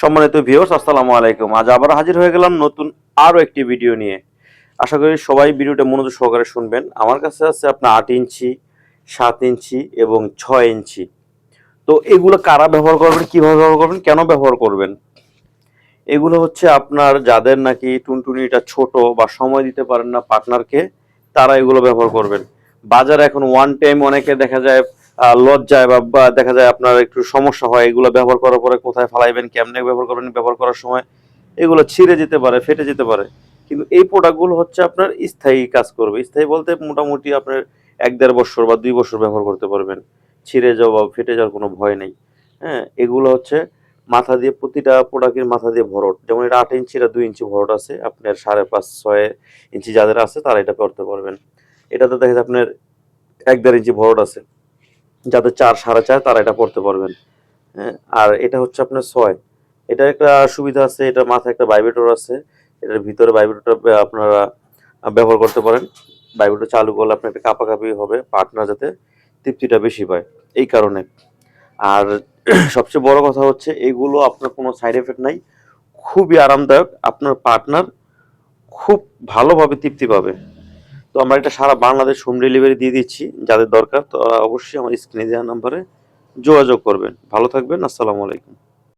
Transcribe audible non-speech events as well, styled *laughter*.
সম্মানিত ভিউয়ার্স আসসালামু আলাইকুম। আজ আবার হাজির হয়ে গেলাম নতুন আরও একটি ভিডিও নিয়ে। আশা করি সবাই ভিডিওটা মনোযোগ সহকারে শুনবেন। আমার কাছে আছে আপনার আট ইঞ্চি, সাত ইঞ্চি এবং ছয় ইঞ্চি। তো এগুলো কারা ব্যবহার করবেন, কীভাবে ব্যবহার করবেন, কেন ব্যবহার করবেন? এগুলো হচ্ছে আপনার যাদের নাকি টুনটুনিটা ছোট বা সময় দিতে পারেন না পার্টনারকে তারা এগুলো ব্যবহার করবেন। বাজারে এখন ওয়ান টাইম অনেকে দেখা যায় লজ্জায় বা দেখা যায় আপনার একটু সমস্যা হয়, এগুলো ব্যবহার করার পরে কোথায় ফালাইবেন, কেমনে ব্যবহার করবেন, ব্যবহার করার সময় এগুলো ছিঁড়ে যেতে পারে, ফেটে যেতে পারে। কিন্তু এই প্রোডাক্টগুলো হচ্ছে আপনার স্থায়ী কাজ করবে। স্থায়ী বলতে মোটামুটি আপনার এক দেড় বছর বা দুই বছর ব্যবহার করতে পারবেন। ছিঁড়ে যাওয়া বা ফেটে যাওয়ার কোনো ভয় নেই। হ্যাঁ এগুলো হচ্ছে মাথা দিয়ে, প্রতিটা প্রোডাক্টের মাথা দিয়ে ভরট। যেমন এটা আট ইঞ্চি দুই ইঞ্চি ভরট আছে। আপনার সাড়ে পাঁচ, ছয় ইঞ্চি যাদের আছে তারা এটা করতে পারবেন। এটাতে দেখা যায় আপনার এক দেড় ইঞ্চি ভরট আছে। যাদের চার সাড়ে চার, তারা এটা পড়তে পারবেন। হ্যাঁ আর এটা হচ্ছে আপনার ছয়। এটা একটা সুবিধা আছে এটা মাথায় একটা ভাইব্রেটর আছে। এটার ভিতরে ভাইব্রেটর আপনারা ব্যবহার করতে পারেন। ভাইব্রেটর চালু করলে আপনার একটা কাপাকাপি হবে পার্টনার যাতে তৃপ্তিটা বেশি পায়, এই কারণে। আর *clears throat* সবচেয়ে বড় কথা হচ্ছে, এগুলো আপনার কোনো সাইড এফেক্ট নাই। খুবই আরামদায়ক, আপনার পার্টনার খুব ভালোভাবে তৃপ্তি পাবে। তো আমরা এটা সারা বাংলাদেশ হোম ডেলিভারি দিয়ে দিচ্ছি, যাদের দরকার তো অবশ্যই আমার স্ক্রিনে দেওয়া নাম্বারে যোগাযোগ করবেন। ভালো থাকবেন, আসসালামু আলাইকুম।